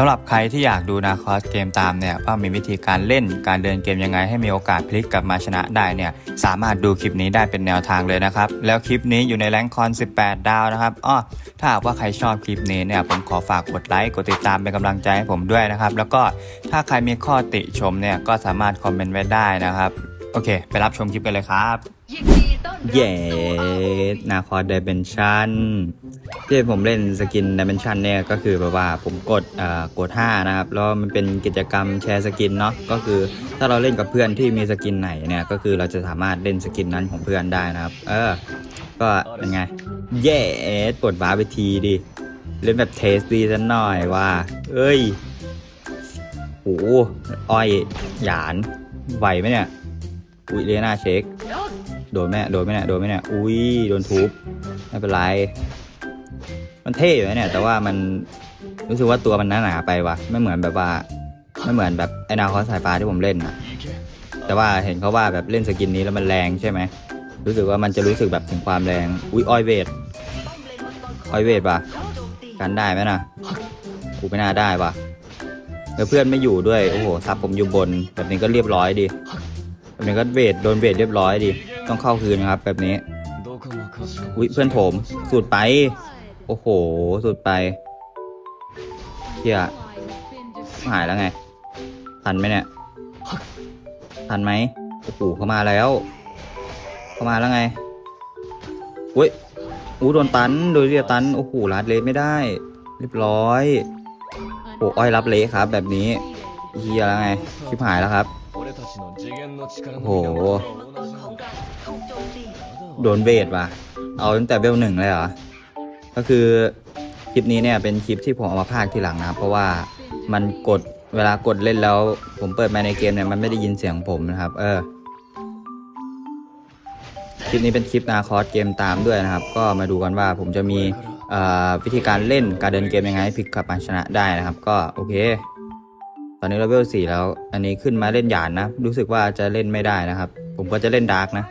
สำหรับใครที่อยากดูนาคอสเกมตามเนี่ยว่ามีวิธีการเล่นการเดินเกมยังไงให้มีโอกาสพลิกกลับมาชนะได้เนี่ยสามารถดูคลิปนี้ได้เป็นแนวทางเลยนะครับ แล้วคลิปนี้อยู่ในแรงคอน 18 ดาวนะครับอ้อถ้าหากว่าใครชอบคลิปนี้เนี่ยผมขอฝากกดไลค์กดติดตามเป็นกำลังใจให้ผมด้วยนะครับ แล้วก็ถ้าใครมีข้อติชมเนี่ยก็สามารถคอมเมนต์ไว้ได้นะครับโอเค ไปรับชมคลิปกันเลยครับยินดีต้อนรับ เย้นาคอร์ด i เ e นชันที่ผมเล่นสกินด m e n นชันเนี่ยก็คือแบบว่าผมกดอ่อกด 5 นะครับ แล้วมันเป็นกิจกรรมแชร์สกินเนาะก็คือถ้าเราเล่นกับเพื่อนที่มีสกินไหนเนี่ยก็คือเราจะสามารถเล่นสกินนั้นของเพื่อนได้นะครับ เออ ก็เป็นไง เย้กดว้าร์ไปทีดิ เล่นแบบเทสดีสักหน่อยว่า เอ้ยโหอ้อยหยานไหวไหมเนี่ย อุ้ยเลน่าเช็ค โดนไหมเนี่ยโดนไหมเนี่ยโดนไหมเนี่ยอุ้ยโดนทุบไม่เป็นไร มันเท่อยู่นะเนี่ย แต่ว่ามันรู้สึกว่าตัวมันหนาหนาไปวะไม่เหมือนแบบว่าไม่เหมือนแบบไอ้นาคอสสายฟ้าที่ผมเล่นนะแต่ว่าเห็นเขาว่าแบบเล่นสกินนี้แล้วมันแรงใช่ไหมรู้สึกว่ามันจะรู้สึกแบบถึงความแรงอุ้ยออยเวทออยเวทป่ะกันได้ไหมนะกูไม่น่าได้ป่ะแล้วเพื่อนไม่อยู่ด้วยโอ้โหซับผมอยู่บน แบบนี้ก็เรียบร้อยดีแบบนี้ก็เวทโดนเวทเรียบร้อยดี ต้องเข้าคืนครับ แบบนี้ อุ้ยเพื่อนผม สูดไป โอ้โห สูดไปเชี่ยหายแล้วไง ทันไหมเนี่ย ทันไหมโอ้โหเข้ามาแล้ว เข้ามาแล้วไงอุ้ยอู้โดนตัน โดยเรียตัน โอ้โหรัดเละไม่ได้ เรียบร้อยโอ้อ้อยรับเละครับ แบบนี้เฮียแล้วไง ชิบหายแล้วครับ โอ้โห โดนเวทว่ะ เอาตั้งแต่เวลหนึ่งเลยเหรอ ก็คือคลิปนี้เนี่ยเป็นคลิปที่ผมเอามาพากทีหลังนะครับเพราะว่ามันกดเวลากดเล่นแล้ว ผมเปิดมาในเกมเนี่ยมันไม่ได้ยินเสียงผมนะครับ เออ คลิปนี้เป็นคลิปนาคอสเกมตามด้วยนะครับ ก็มาดูกันว่าผมจะมีวิธีการเล่นการเดินเกมยังไงให้พลิกกับชนะได้นะครับ ก็โอเค ตอนนี้เราเวลสี่แล้ว อันนี้ขึ้นมาเล่นหยานนะ รู้สึกว่าจะเล่นไม่ได้นะครับ ผมก็จะเล่นดาร์กนะ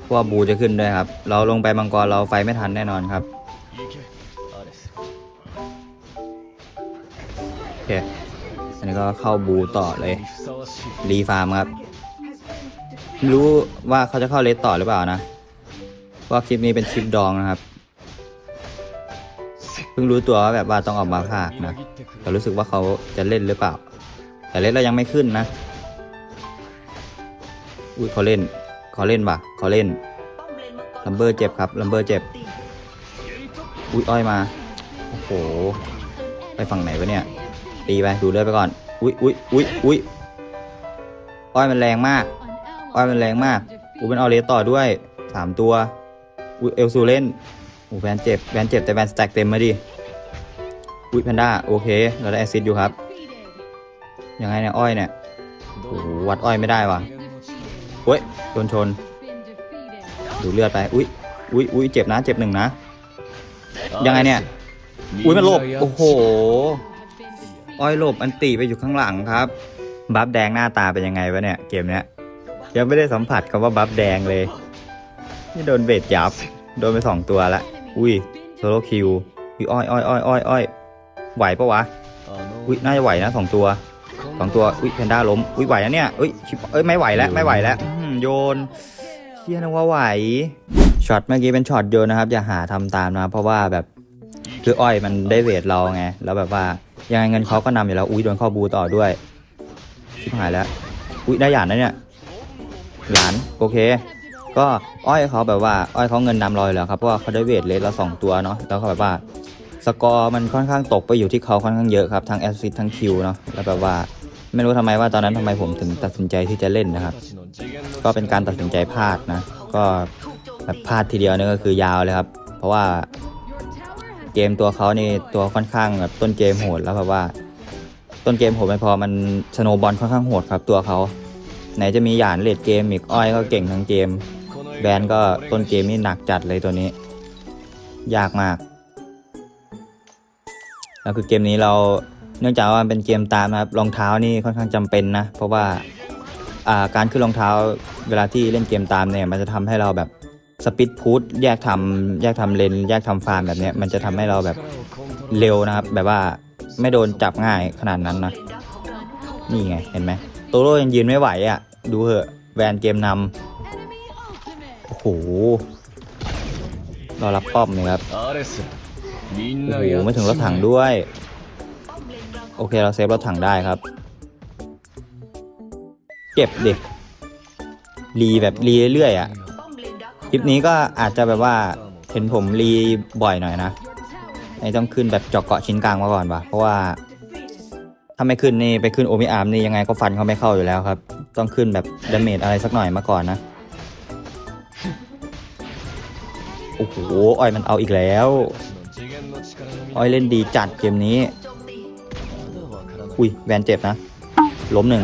เพราะว่าบูจะขึ้นด้วยครับ เราลงไปมังกรเราไฟไม่ทันแน่นอนครับโอเคอันนี้ก็เข้าบูต่อเลยรีฟาร์มครับ รู้ว่าเขาจะเข้าเลสต่อหรือเปล่านะเพราะว่าคลิปนี้เป็นคลิปดองนะครับเพิ่งรู้ตัวว่าแบบว่าต้องออกมาภาคนะแต่รู้สึกว่าเขาจะเล่นหรือเปล่า แต่เล่นเรายังไม่ขึ้นนะ อุ้ยเขาเล่นเขาเล่นป่ะเขาเล่น ลัมเบอร์เจ็บครับ ลัมเบอร์เจ็บ อุ้ยอ้อยมา โอ้โห ไปฝั่งไหนวะเนี่ย ตีไป ดูเลือดไปก่อน อุ้ยอุ้ยอุ้ยอุ้ยอ้อยมันแรงมาก อ้อยมันแรงมาก อูเป็นออเลสต่อด้วยสามตัว อุ้ยเอลซูเล่นอูแวนเจ็บ แวนเจ็บแต่แวนสแต็กเต็มมาดิ อุ้ยแพนด้าโอเค เราได้แอซิดอยู่ครับ ยังไงเนี่ยอ้อยเนี่ย โอ้โหวัดอ้อยไม่ได้ว่ะ เฮ้ยโดนชน ดูเลือดไป อุ้ยอุ้ยอุ้ยเจ็บนะ เจ็บหนึ่งนะ ยังไงเนี่ย อุ้ยมันหลบ โอ้โห อ้อยหลบอันตีไปอยู่ข้างหลังครับ บัฟแดงหน้าตาเป็นยังไงวะเนี่ย เกมเนี้ย ยังไม่ได้สัมผัสคำว่าบัฟแดงเลย นี่โดนเบดยับ โดนไปสองตัวละ อุ้ยโซโลคิวอุ้ยอ้อยอ้อยอ้อยอ้อยอ้อยไหวปะวะ อุ้ยน่าจะไหวนะสองตัว สองตัว อุ้ยแพนด้าล้ม อุ้ยไหวนะเนี่ย อุ้ยชิบเอ้ยไม่ไหวแล้วไม่ไหวแล้วอื้อหือโยนเชี่ยนึกว่าไหว ช็อตเมื่อกี้เป็นช็อตโยนนะครับ อย่าหาทำตามนะเพราะว่าแบบคืออ้อยมันได้เวทเราไง แล้วแบบว่ายังไงเงินเขาก็นำอยู่แล้ว อุ้ยโดนเข้าบูต่อด้วย ชิบหายแล้ว อุ้ยได้หยานนะเนี่ย หยานโอเค ก็อ้อยเขาแบบว่า อ้อยเขาเงินนำลอยแล้วครับ เพราะว่าเขาได้เวทเลสละสองตัวเนาะ แล้วเขาแบบว่า สกอร์มันค่อนข้างตกไปอยู่ที่เขาค่อนข้างเยอะครับ ทั้งแอสซิสทั้งคิวเนาะ แล้วแบบว่า ไม่รู้ทำไมว่าตอนนั้นทำไมผมถึงตัดสินใจที่จะเล่นนะครับ ก็เป็นการตัดสินใจพลาดนะ ก็แบบพลาดทีเดียวนี่ก็คือยาวเลยครับ เพราะว่าเกมตัวเขานี่ตัวค่อนข้างแบบต้นเกมโหดแล้วแบบว่า ต้นเกมโหดไม่พอมันสโนบอลค่อนข้างโหดครับตัวเขาไหนจะมีหยานเลดเกมอีกอ้อยก็เก่งทั้งเกมแบนก็ต้นเกมนี่หนักจัดเลยตัวนี้ ยากมาก แล้วคือเกมนี้เรา เนื่องจากว่าเป็นเกมตามนะครับรองเท้านี่ค่อนข้างจำเป็นนะ เพราะว่าการขึ้นรองเท้าเวลาที่เล่นเกมตามเนี่ยมันจะทำให้เราแบบสปิดพุทแยกทำแยกทำเลน แยกทำฟาร์มแบบเนี้ยมันจะทำให้เราแบบเร็วนะครับ แบบว่าไม่โดนจับง่ายขนาดนั้นนะนี่ไงเห็นไหมโตโร่ยังยืนไม่ไหวอะ่ะ ดูเหอะแวนเกมนำโอ้โหเรารับป้อมเลยครับโอ้โหไม่ถึงรถถังด้วย โอเคเราเซฟรถถังได้ครับ เก็บเด็กรีแบบรีเรื่อยๆอะคลิปนี้ก็อาจจะแบบว่าเห็นผมรีบ่อยหน่อยนะไอ้ต้องขึ้นแบบจาะเกาะชิ้นกลางมาก่อนวะเพราะว่าถ้าไม่ขึ้นนี่ไปขึ้นโอมิอาร์มนี่ยังไงก็ฟันเขาไม่เข้าอยู่แล้วครับ ต้องขึ้นแบบดาเมจอะไรสักหน่อยมาก่อนนะโอ้โหอ้อยมันเอาอีกแล้ว อ้อยเล่นดีจัดเกมนี้ อุ้ย แวนเจ็บนะ ล้มหนึ่ง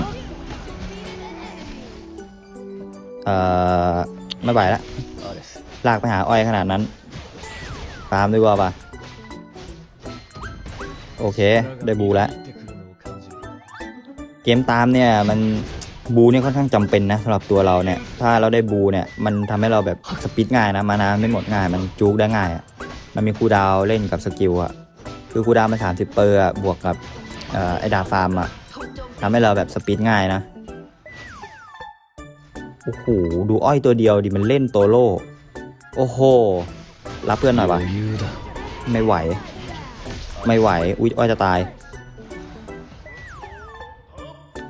เอ่อ ไม่ไหวละลากไปหาอ้อยขนาดนั้น ตามด้วยว่าปะโอเค ได้บูแล้ว เกมตามเนี่ยมันบูเนี่ยค่อนข้างจำเป็นนะสำหรับตัวเราเนี่ย ถ้าเราได้บูเนี่ยมันทำให้เราแบบสปีดง่ายนะ มานาไม่หมดง่ายมันจูกได้ง่ายอะ่ะมันมีคูดาวเล่นกับสกิลอะ่ะคือคูดาวมันสามสิบเปอร์บวกกับ ไอดาฟาร์มอะทำให้เราแบบสปีดง่ายนะ โอ้โห ดูอ้อยตัวเดียวดิมันเล่นโตโร่โอ้โห รับเพื่อนหน่อยวะไม่ไหว ไม่ไหว อุ้ยอ้อยจะตาย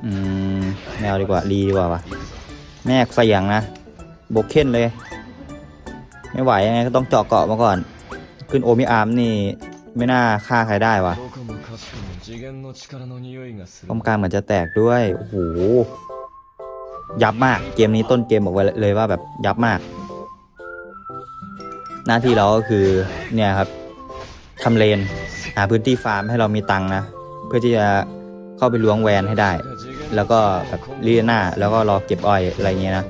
อืมแมวดีกว่ารีดีกว่าวะแม่เสียงนะโบเข้นเลย ไม่ไหวยังไงก็ต้องเจาะเกาะมาก่อน ขึ้นโอมิอาร์มนี่ ไม่น่าฆ่าใครได้วะ ป้อมกลางเหมือนจะแตกด้วย โอ้โห ยับมาก เกมนี้ต้นเกมบอกไว้เลยว่าแบบยับมาก หน้าที่เราก็คือ เนี่ยครับทำเลน หาพื้นที่ฟาร์มให้เรามีตังนะ เพื่อที่จะเข้าไปล้วงแวนให้ได้ แล้วก็แบบเลียหน้า แล้วก็รอเก็บอ้อยอะไรเงี้ยนะ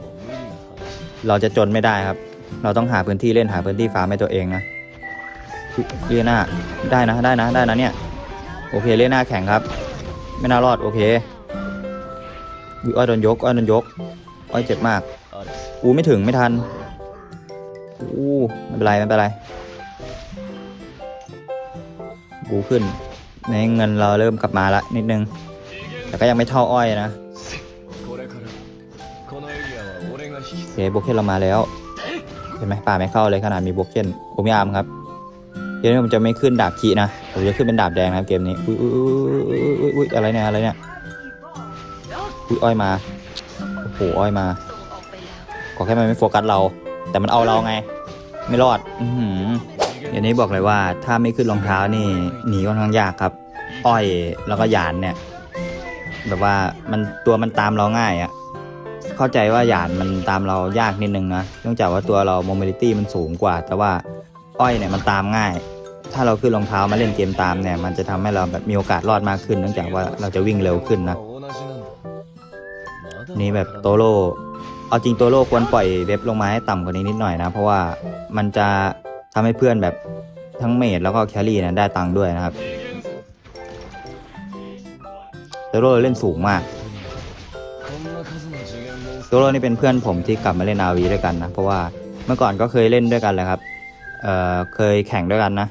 เราจะจนไม่ได้ครับ เราต้องหาพื้นที่เล่นหาพื้นที่ฟาร์มให้ตัวเองนะเลียหน้า ได้นะ ได้นะ ได้นะเนี่ย โอเคเล่นหน้าแข็งครับ ไม่น่ารอดโอเคอ้อยโดนยกอ้อยโดนยก อ้อยเจ็บมาก อูไม่ถึงไม่ทัน อู้ไม่เป็นไรไม่เป็นไรกูขึ้น ในเงินเราเริ่มกลับมาละนิดนึง แต่ก็ยังไม่เท่าอ้อยนะโอเคโกเข็นเรามาแล้ว เห็นไหมป่าไม่เข้าเลยขนาดมีโกเคนโอมิอามครับ เกมนี้ผมจะไม่ขึ้นดาบขีนะผมจะขึ้นเป็นดาบแดงนะครับเกมนี้อุ้ยอุ้ยอุ้ยอุ้ยอะไรเนี่ยอะไรเนี่ยอุ้ยอ้อยมาโอ้โหอ้อยมาขอแค่มันไม่โฟกัสเรา แต่มันเอาเราไง ไม่รอดอืออเดี๋ยวนี้บอกเลยว่าถ้าไม่ขึ้นรองเท้านี่หนีค่อนข้างยากครับ อ้อยแล้วก็หยานเนี่ย แบบว่ามันตัวมันตามเราง่ายอะเข้าใจว่าหยานมันตามเรายากนิดนึงนะเนื่องจากว่าตัวเราโมเมลิตี้มันสูงกว่า แต่ว่า อ้อยเนี่ยมันตามง่าย ถ้าเราขึ้นรองเท้ามาเล่นเกมตามเนี่ย มันจะทำให้เราแบบมีโอกาสรอดมากขึ้นเนื่องจากว่าเราจะวิ่งเร็วขึ้นนะนี่แบบโตโลเอาจริงโตโลกควรปล่อยเว็บลงมาให้ต่ำกว่านี้นิดหน่อยนะ เพราะว่ามันจะทำให้เพื่อนแบบทั้งเมดแล้วก็แคลรี่นะได้ตังค์ด้วยนะครับโตัวโลเล่นสูงมากโตัวโลนี่เป็นเพื่อนผมที่กลับมาเล่นนาวีด้วยกันนะ เพราะว่าเมื่อก่อนก็เคยเล่นด้วยกันแหละครับ เอ่อเคยแข่งด้วยกันนะ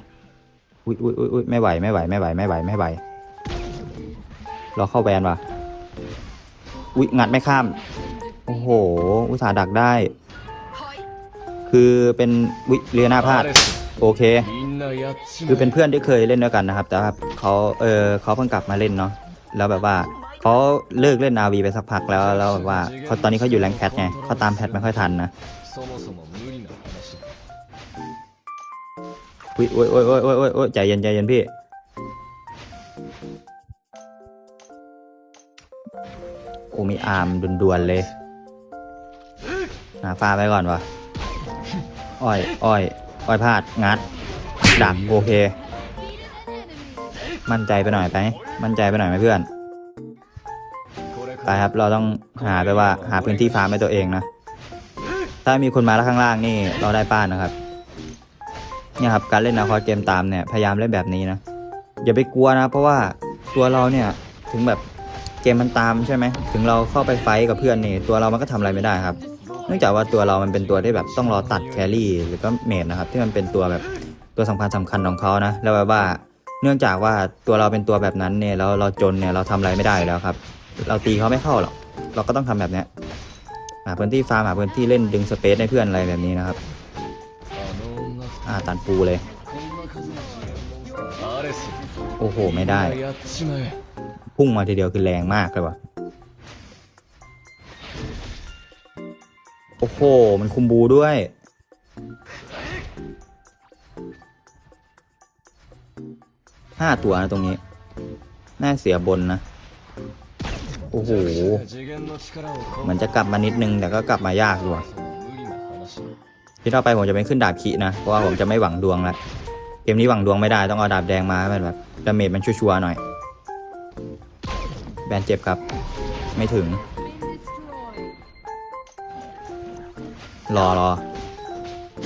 อุ้ยอุ้ยอุ้ยไม่ไหวไม่ไหวไม่ไหวไม่ไหวไม่ไหวเราเข้าแบนว่ะอุ้ยงัดไม่ข้าม โอ้โห อุตส่าห์ดักได้ คือเป็นวิเรือหน้าพลาด โอเค คือเป็นเพื่อนที่เคยเล่นด้วยกันนะครับ แต่ว่าเขาเออเขาเพิ่งกลับมาเล่นเนาะ แล้วแบบว่าเขาเลิกเล่นนาวีไปสักพักแล้ว แล้วแบบว่าเขาตอนนี้เขาอยู่แรงแพทไงเขาตามแพทไม่ค่อยทันนะ อุ้ยโอ้ยโอ้ยโอ้ยโอ้ยโอ้ยใจเย็นใจเย็นพี่ กูมีอาร์มด่วนเลยหาฟ้าไปก่อนวะอ้อยอ้อยอ้อยพลาดงัด ดักโอเค มั่นใจไปหน่อยไป มั่นใจไปหน่อยไหมเพื่อน ไปครับ เราต้องหาไปว่าหาพื้นที่ฟาร์มให้ตัวเองนะ ถ้ามีคนมาแล้วข้างล่างนี่เราได้ป้านนะครับ เนี่ยครับการเล่นนะคอเกมตามเนี่ยพยายามเล่นแบบนี้นะอย่าไปกลัวนะ เพราะว่าตัวเราเนี่ยถึงแบบเกมมันตามใช่ไหมถึงเราเข้าไปไฟกับเพื่อนนี่ตัวเรามันก็ทำอะไรไม่ได้ครับ เนื่องจากว่าตัวเรามันเป็นตัวที่แบบต้องรอตัดแครี่หรือก็เมดนะครับที่มันเป็นตัวแบบตัวสำคัญสำคัญของเขานะแล้วแบบว่าเนื่องจากว่าตัวเราเป็นตัวแบบนั้นเนี่ยแล้วเราจนเนี่ยเราทำอะไรไม่ได้แล้วครับ เราตีเขาไม่เข้าหรอกเราก็ต้องทำแบบนี้หาพื้นที่ฟาร์มหาพื้นที่เล่นดึงสเปซให้เพื่อนอะไรแบบนี้นะครับ อาตันปูเลย โอ้โห ไม่ได้ พุ่งมาทีเดียวคือแรงมากเลยว่ะ โอ้โห มันคุมบูด้วย ห้าตัวนะตรงนี้ น่าเสียบนนะ โอ้โหมันจะกลับมานิดนึง แต่ก็กลับมายากด้วย ที่ต่อไปผมจะไป็ขึ้นดาบขีนะ เพราะว่าผมจะไม่หวังดวงละเกมนี้หวังดวงไม่ได้ต้องเอาดาบแดงมาแบบดาเมจมันชัวร์หน่อย แบนเจ็บครับ ไม่ถึง รอรอ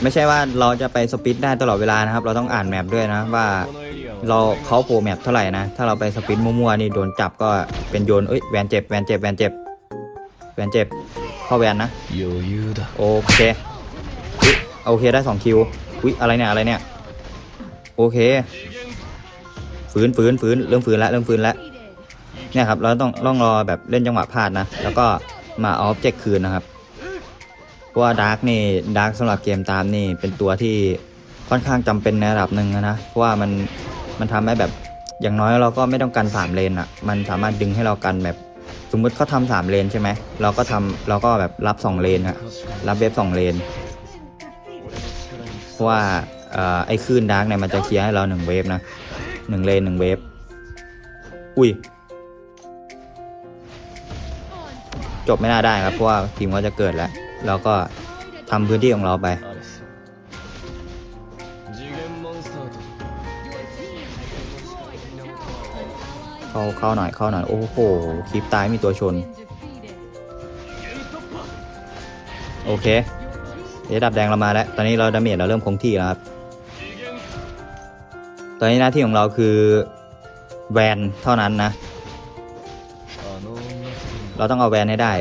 ไม่ใช่ว่าเราจะไปสปิดได้ตลอดเวลานะครับ เราต้องอ่านแมปด้วยนะว่าเราเขาโผล่แมปเท่าไหร่นะ ถ้าเราไปสปินมั่วๆนี่โดนจับก็เป็นโยนเอ้ยแวนเจ็บแวนเจ็บแวนเจ็บแวนเจ็บเข้าแวนนะโอเค โอเคได้สองคิวอุ๊ยอะไรเนี่ยอะไรเนี่ยโอเคฝืนฝืนฝืนเริ่มฝืนแล้วเริ่มฝืนแล้วเนี่ยครับเราต้องร่องรอแบบเล่นจังหวะพลาดนะ แล้วก็มาออฟเจกคืนนะครับเพราะว่าดาร์กนี่ดาร์กสำหรับเกมตามนี่เป็นตัวที่ค่อนข้างจำเป็นในระดับหนึ่งนะเพราะว่ามันมันทำให้แบบอย่างน้อยเราก็ไม่ต้องกัน3เลนอะ มันสามารถดึงให้เรากันแบบสมมติเขาทำสามเลนใช่ไหมเราก็ทำเราก็แบบรับ2เลนอะรับเว็บ2เลน ราะว่าไอ้คลื่นดาร์กเนี่ยมันจะเคลียร์ให้เราหนึ่งเวฟนะหนึ่งเลนหนึ่งเวฟอุ้ย จบไม่น่าได้ครับ เพราะว่าทีมเขาจะเกิดแล้วเราก็ทำพื้นที่ของเราไปเข้าเข้าหน่อยเข้าหน่อย โอ้โหคลิปตายมีตัวชน โอเค เอดับแดงเรามาแล้ว ตอนนี้เราดาเมจเราเริ่มคงที่แล้วครับ ตอนนี้หน้าที่ของเราคือแวนเท่านั้นนะ เราต้องเอาแวนให้ได้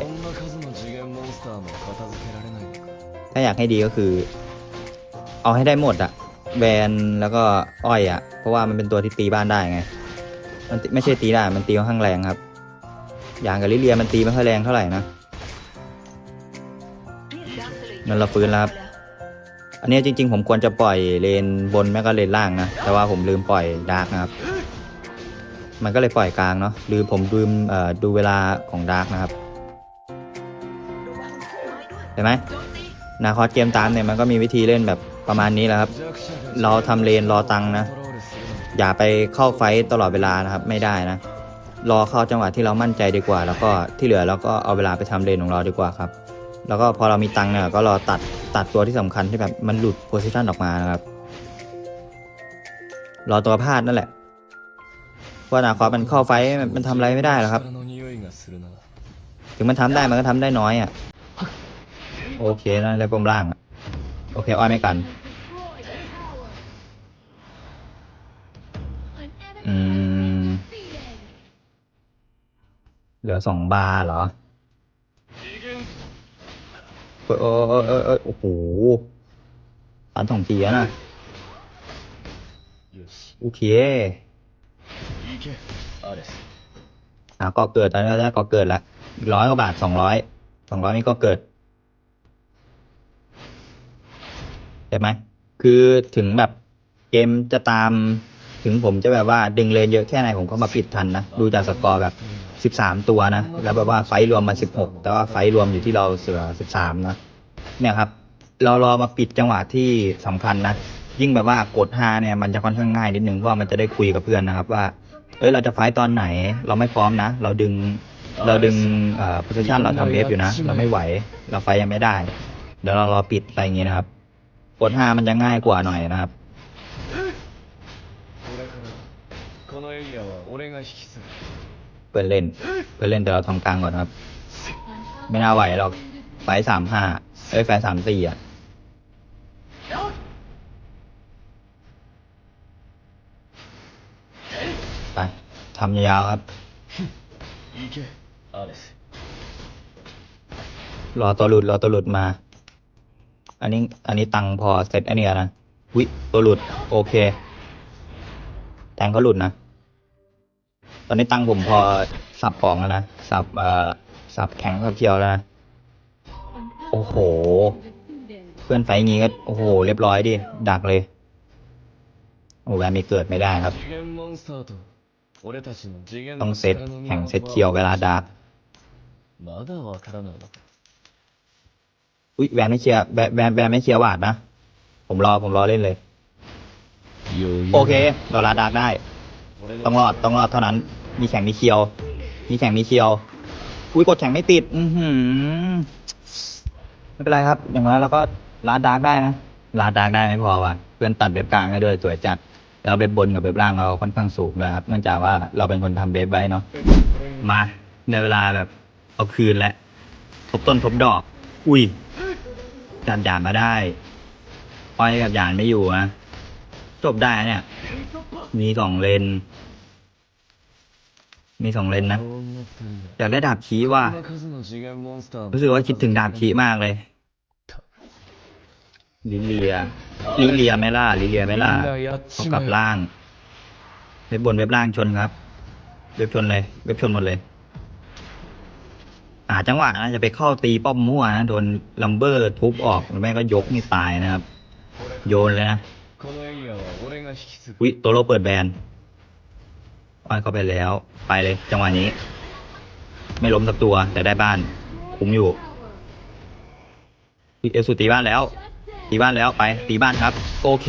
ถ้าอยากให้ดีก็คือ เอาให้ได้หมดอะแวนแล้วก็อ้อยอะเพราะว่ามันเป็นตัวที่ตีบ้านได้ไง มันไม่ใช่ตีได้ มันตีค่อนข้างแรงครับ อย่างกับลิเลียมันตีไม่ค่อยแรงเท่าไหร่นะ นั่นเราฟื้นแล้วอันนี้จริง ๆ ผมควรจะปล่อยเลนบนแม้ก็เลนล่างนะ แต่ว่าผมลืมปล่อยดาร์กนะครับ มันก็เลยปล่อยกลางเนาะหรือผมลืมดูเวลาของดาร์กนะครับเห็นไหมนาคอสเกมตามเนี่ยมันก็มีวิธีเล่นแบบประมาณนี้แหละครับ เราทำเลนรอตังนะ อย่าไปเข้าไฟตลอดเวลานะครับไม่ได้นะ รอเข้าจังหวะที่เรามั่นใจดีกว่า แล้วก็ที่เหลือเราก็เอาเวลาไปทำเลนของเราดีกว่าครับ แล้วก็พอเรามีตังเนี่ยก็รอตัดตัดตัวที่สำคัญที่แบบมันหลุดโพซิชันออกมานะครับ รอตัวพลาดนั่นแหละเพราะนาคอมันเข้าไฟมันทำอะไรไม่ได้หรอกครับ ถึงมันทำได้มันก็ทำได้น้อยอะ โอเคนะแล้วปมล่าง โอเค อ้อยไม่กัน อืม เหลือสองบาเหรอ โอ้ยโอ้ยโอ้ยโอ้โหปันสองทีแล้วนะโอเคอะก็เกิดแล้วก็เกิดละร้อยกว่าบาทสองร้อยสองร้อยนี่ก็เกิดใช่ไหมคือถึงแบบเกมจะตามถึงผมจะแบบว่าดึงเลนเยอะแค่ไหนผมก็มาปิดทันนะ ดูจากสกอร์แบบ สิบสามตัวนะ แล้วแบบว่าไฟท์รวมมาสิบหกแต่ว่าไฟท์รวมอยู่ที่เราเสือสิบสามนะ เนี่ยครับ เรารอมาปิดจังหวะที่สำคัญนะ ยิ่งแบบว่ากดห้าเนี่ยมันจะค่อนข้างง่ายนิดนึงเพราะว่ามันจะได้คุยกับเพื่อนนะครับว่า เอ้ยเราจะไฟต์ตอนไหน เราไม่พร้อมนะ เราดึงเราดึงเอ่อโพซิชันเราทำเวฟอยู่นะ เราไม่ไหว เราไฟต์ยังไม่ได้ เดี๋ยวเรารอปิดอะไรอย่างงี้นะครับ กดห้ามันจะง่ายกว่าหน่อยนะครับ これからこのエリアは俺が引き継ぐ เพื่อเล่น เพื่อเล่นแต่เราทองกลางก่อนครับ ไม่น่าไหวหรอกไฟสามห้าเอ้ยไฟสามสี่อะไปทำยาวครับ รอตัวหลุดรอตัวหลุดมา อันนี้ อันนี้ตังพอเสร็จอันนี้นะวิตัวหลุด โอเค แทงเขาหลุดนะ ตอนนี้ตังผมพอสับปองแล้วนะ สับเอ่อสับแข็งสับเขียวแล้วนะ โอ้โห เพื่อนไฟงี้ก็ โอ้โห เรียบร้อยดิ ดักเลย โอ้แวมีเกิดไม่ได้ครับ ต้องเซตแข็งเซตเคียวเวลาดักอุ้ยแวมไม่เคียแวแวนแวไม่เคียร์วาดนะ ผมรอผมรอเล่นเลย โอเคเราลาดักได้ ต้องรอดต้องรอดเท่านั้น มีแข่งมีเคียว มีแข่งมีเคียว อุ้ยกดแข่งไม่ติด อือหือไม่เป็นไรครับ อย่างน้อยเราก็ลาดาร์กได้นะลาดาร์กได้ไม่พอว่ะ เพื่อนตัดเว็บกลางให้ด้วยสวยจัด แล้วเว็บบนกับเว็บล่างเราค่อนข้างสูงเลยครับ เนื่องจากว่าเราเป็นคนทำเว็บไว้เนาะ มาในเวลาแบบเอาคืนแล้วทบต้นทบดอก อุ้ยจัดหยานมาได้อ้อยกับหยานไม่อยู่นะจบได้เนี่ย มีสองเลน มีสองเลนนะอยากได้ดาบคีว่า รู้สึกว่าคิดถึงดาบคีมากเลยลิเลียลิเลียไม่ล่าลิเลียไม่ล่าเขากลับล่างเว็บบนเว็บล่างชนครับ เว็บชนเลยเว็บชนหมดเลยอาจังหวะนะจะไปเข้าตีป้อมมั่วนะโดนลัมเบอร์ทุบออกแม่ก็ยกนี่ตายนะครับ โยนเลยนะวิโตโรเปิดแบน อ้อยเข้าไปแล้ว ไปเลยจังหวะนี้ ไม่ล้มสักตัวแต่ได้บ้าน คุ้มอยู่เอลสุตีบ้านแล้ว ตีบ้านแล้วไป ตีบ้านครับ โอเค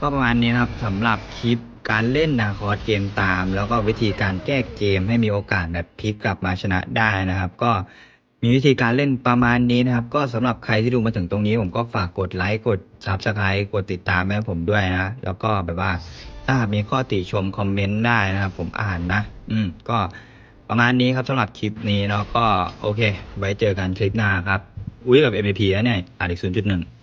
ก็ประมาณนี้นะครับสำหรับคลิปการเล่นนาคอร์สเกมตาม แล้วก็วิธีการแก้เกมให้มีโอกาสแบบพลิกกลับมาชนะได้นะครับ ก็มีวิธีการเล่นประมาณนี้นะครับ ก็สำหรับใครที่ดูมาถึงตรงนี้ ผมก็ฝากกดไลค์กด Subscribe กดติดตามให้ผมด้วยนะ แล้วก็แบบว่า ถ้ามีข้อติชมคอมเมนต์ได้นะครับ ผมอ่านนะ อืม ก็ประมาณนี้ครับสำหรับคลิปนี้เนาะก็โอเค ไว้เจอกันคลิปหน้าครับ อุ้ยกับ MVP แล้วเนี่ยอ่านอีก0.1